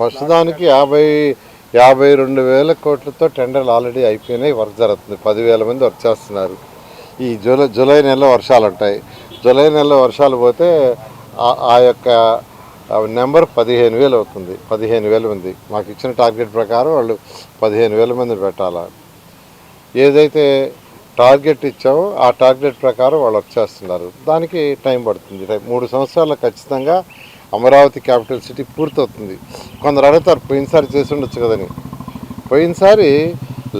First దానికి యాభై యాభై రెండు వేల కోట్లతో టెండర్లు ఆల్రెడీ అయిపోయినాయి వర్క్ జరుగుతుంది. పదివేల మంది వర్క్ చేస్తున్నారు. ఈ జూలై జూలై నెలలో వర్షాలు ఉంటాయి. జూలై నెలలో వర్షాలు పోతే ఆ- యొక్క నెంబర్ పదిహేను వేలు అవుతుంది. పదిహేను వేల మంది. మాకు ఇచ్చిన టార్గెట్ ప్రకారం వాళ్ళు పదిహేను వేల మందిని పెట్టాలా? ఏదైతే టార్గెట్ ఇచ్చామో ఆ టార్గెట్ ప్రకారం వాళ్ళు వచ్చేస్తున్నారు దానికి టైం పడుతుంది. మూడు సంవత్సరాల ఖచ్చితంగా అమరావతి క్యాపిటల్ సిటీ పూర్తవుతుంది. కొందరు అడుగుతారు పోయినసారి చేసి ఉండొచ్చు కదని. పోయినసారి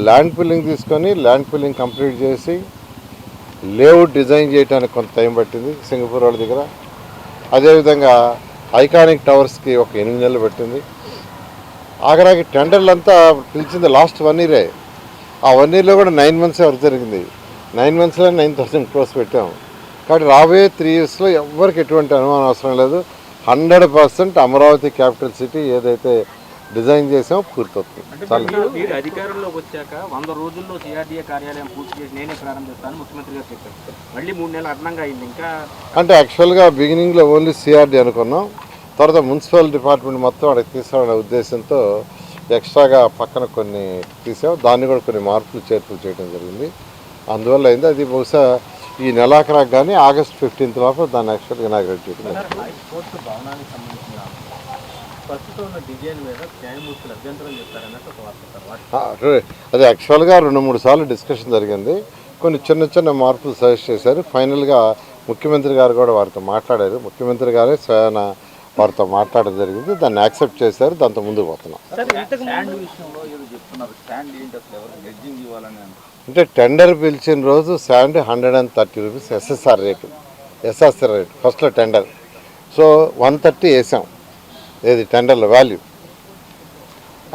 ల్యాండ్ ఫిల్లింగ్ తీసుకొని ల్యాండ్ ఫిల్లింగ్ కంప్లీట్ చేసి లేఅవుట్ డిజైన్ చేయడానికి కొంత టైం పట్టింది సింగపూర్ వాళ్ళ దగ్గర. అదేవిధంగా ఐకానిక్ టవర్స్కి ఒక ఎనిమిది నెలలు పట్టింది. ఆఖరాకి టెండర్లు అంతా పిలిచింది లాస్ట్ వన్ ఇయరే. ఆ వన్ ఇయర్లో కూడా నైన్ మంత్స్ వరకు జరిగింది? నైన్ మంత్స్లో నైన్ థౌసండ్ క్రోస్ పెట్టాము కాబట్టి రాబోయే త్రీ ఇయర్స్లో ఎవరికి ఎటువంటి అనుమానం అవసరం లేదు. Hundred percent Amaravati capital city ఏదైతే డిజైన్ చేసామో పూర్తవుతుంది. చాలు. అధికారంలోకి వచ్చాక వంద రోజుల్లో సిఆర్డీఏ కార్యాలయం పూర్తి చేసి నేనే ప్రారంభిస్తాను ముఖ్యమంత్రి గారు చెప్పారు. మళ్ళీ మూడు నెలలు అదనంగా అయింది. ఇంకా అంటే యాక్చువల్గా బిగినింగ్లో ఓన్లీ సిఆర్డి అనుకున్నాం. తర్వాత మున్సిపల్ డిపార్ట్మెంట్ మొత్తం అక్కడికి తీసుకురావడం ఉద్దేశంతో ఎక్స్ట్రాగా పక్కన కొన్ని తీసాం. దాన్ని కూడా కొన్ని మార్పులు చేర్పులు చేయడం జరిగింది. అందువల్ల అయింది. అది బహుశా ఈ నెలాఖరాకు కానీ ఆగస్ట్ ఫిఫ్టీన్త్ లోపల దాన్ని యాక్చువల్గా ఇనాగ్రేట్ చేయడం అది యాక్చువల్గా రెండు మూడు సార్లు డిస్కషన్ జరిగింది. కొన్ని చిన్న చిన్న మార్పులు సజెస్ట్ చేశారు. ఫైనల్గా ముఖ్యమంత్రి గారు కూడా వారితో మాట్లాడారు. ముఖ్యమంత్రి గారే స్వయాన వారితో మాట్లాడడం జరిగింది. దాన్ని యాక్సెప్ట్ చేశారు. దాంతో ముందుకు పోతున్నాం. అంటే టెండర్ పిలిచిన రోజు sand hundred and thirty rupees S S R rate S S R rate ఫస్ట్లో టెండర్. సో వన్ థర్టీ వేసాం. ఏది టెండర్ల వాల్యూ.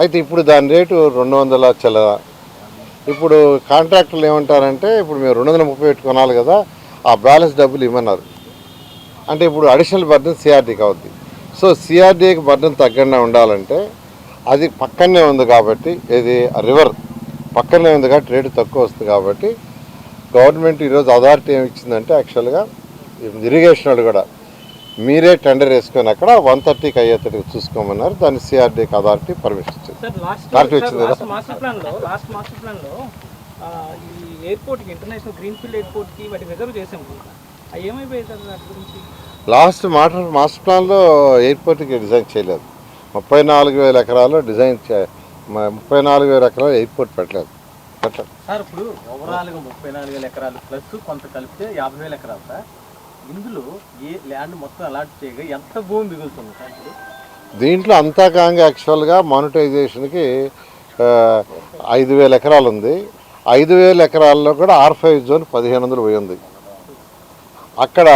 అయితే ఇప్పుడు దాని రేటు రెండు వందల చిల్లర ఇప్పుడు కాంట్రాక్టర్లు ఏమంటారంటే ఇప్పుడు మేము రెండు వందల ముప్పై పెట్టి కొనాలి కదా ఆ బ్యాలెన్స్ డబ్బులు ఇవ్వన్నారు అంటే ఇప్పుడు అడిషనల్ బర్డన్ సిఆర్డీకి అవుద్ది. సో సిఆర్డీకి బర్డన్ తగ్గకుండా ఉండాలంటే అది పక్కనే ఉంది కాబట్టి ఇది రివర్ పక్కనే ఉంది కాబట్టి రేటు తక్కువ వస్తుంది కాబట్టి గవర్నమెంట్ ఈరోజు అథారిటీ ఏమి ఇచ్చిందంటే యాక్చువల్గా ఇరిగేషన్ వాళ్ళు కూడా మీరే టెండర్ వేసుకొని అక్కడ వన్ థర్టీకి అయ్యేటట్టుగా చూసుకోమన్నారు. దాన్ని సిఆర్డీకి అథారిటీ పర్మిషన్ ఇచ్చింది. సార్ లాస్ట్ కార్తీ వచ్చింది కదా? లాస్ట్ మాస్టర్ ప్లాన్లో లాస్ట్ మాస్టర్ ప్లాన్లో ఆ, ఈ ఎయిర్పోర్ట్కి ఇంటర్నేషనల్ గ్రీన్ఫీల్డ్ ఎయిర్పోర్ట్కి వాటి రిజర్వ్ చేసాం. అవి ఏమైపోయాయి సార్ దాని గురించి? లాస్ట్ మాటర్ మాస్టర్ ప్లాన్లో ఎయిర్పోర్ట్కి డిజైన్ చేయలేదు. ముప్పై నాలుగు వేల ఎకరాలు డిజైన్ చే ముప్పై నాలుగు వేల ఎకరాలు ఎయిర్పోర్ట్ పెట్టలేదు. పెట్టలేదు సార్ ఇప్పుడు ఓవరాల్గా ముప్పై నాలుగు వేల ఎకరాలు ప్లస్ కొంత కలిపితే యాభై వేల ఎకరాలు సార్. ఇందులో ఏ ల్యాండ్ మొత్తం అలాట్ చేయగా ఎంత భూమి మిగులుతుంది సార్ ఇప్పుడు? దీంట్లో అంతా కాంగా యాక్చువల్గా మానిటైజేషన్కి ఐదు వేల ఎకరాలు ఉంది ఐదు వేల ఎకరాల్లో కూడా ఆర్ ఫైవ్ జోన్ పదిహేను వందలు పోయి ఉంది. అక్కడ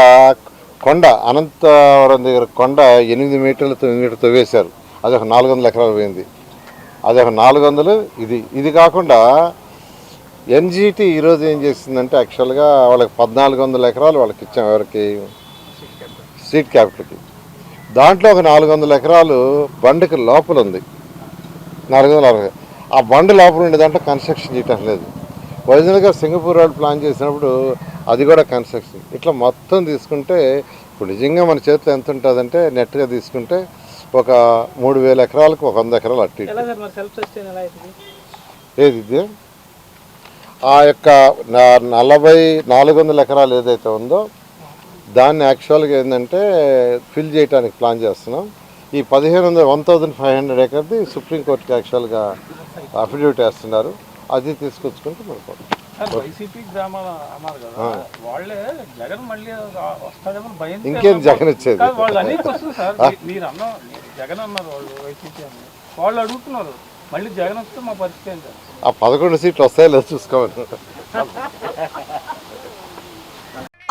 కొండ అనంతవరం దగ్గర కొండ ఎనిమిది మీటర్లు తొమ్మిది మీటర్లు తవ్వేశారు. అది ఒక నాలుగు వందల ఎకరాలు పోయింది. అది ఒక నాలుగు వందలు ఇది. ఇది కాకుండా ఎన్జీటీ ఈరోజు ఏం చేసిందంటే యాక్చువల్గా వాళ్ళకి పద్నాలుగు వందల ఎకరాలు వాళ్ళకి ఇచ్చాం ఎవరికి? సీట్ క్యాపిటల్కి. దాంట్లో ఒక నాలుగు వందల ఎకరాలు బండికి లోపల ఉంది. నాలుగు వందల అరవై. ఆ బండి లోపల ఉండే దాంట్లో కన్స్ట్రక్షన్ చేయటం లేదు. ఒరిజినల్గా సింగపూర్ వాళ్ళు ప్లాన్ చేసినప్పుడు అది కూడా కన్స్ట్రక్షన్. ఇట్లా మొత్తం తీసుకుంటే ఇప్పుడు నిజంగా మన చేతిలో ఎంత ఉంటుందంటే నెట్గా తీసుకుంటే ఒక మూడు వేల ఎకరాలకు ఒక వంద ఎకరాలు అట్టి ఏది ఇది? ఆ యొక్క నలభై నాలుగు వందల ఎకరాలు ఏదైతే ఉందో దాన్ని యాక్చువల్గా ఏంటంటే ఫిల్ చేయడానికి ప్లాన్ చేస్తున్నాం. ఈ పదిహేను వందల వన్ థౌజండ్ ఫైవ్ హండ్రెడ్ ఎకర్ది సుప్రీంకోర్టుకి యాక్చువల్గా అఫిడవిట్ వేస్తున్నారు. అది తీసుకొచ్చుకుంటే మనకు సార్ వైసీపీ గ్రామాల అన్నారు కదా వాళ్ళే జగన్ మళ్ళీ వస్తాడేమో భయం ఇంకేం జగన్ వచ్చేది? వాళ్ళు అనేక వస్తుంది సార్ మీ- మీరు అన్న జగన్ అన్నారు వాళ్ళు వైసీపీ అని. వాళ్ళు అడుగుతున్నారు మళ్ళీ జగన్ వస్తే మా పరిస్థితి ఏంటి? ఆ పదకొండు సీట్లు వస్తాయో లేదో చూసుకోవాలి.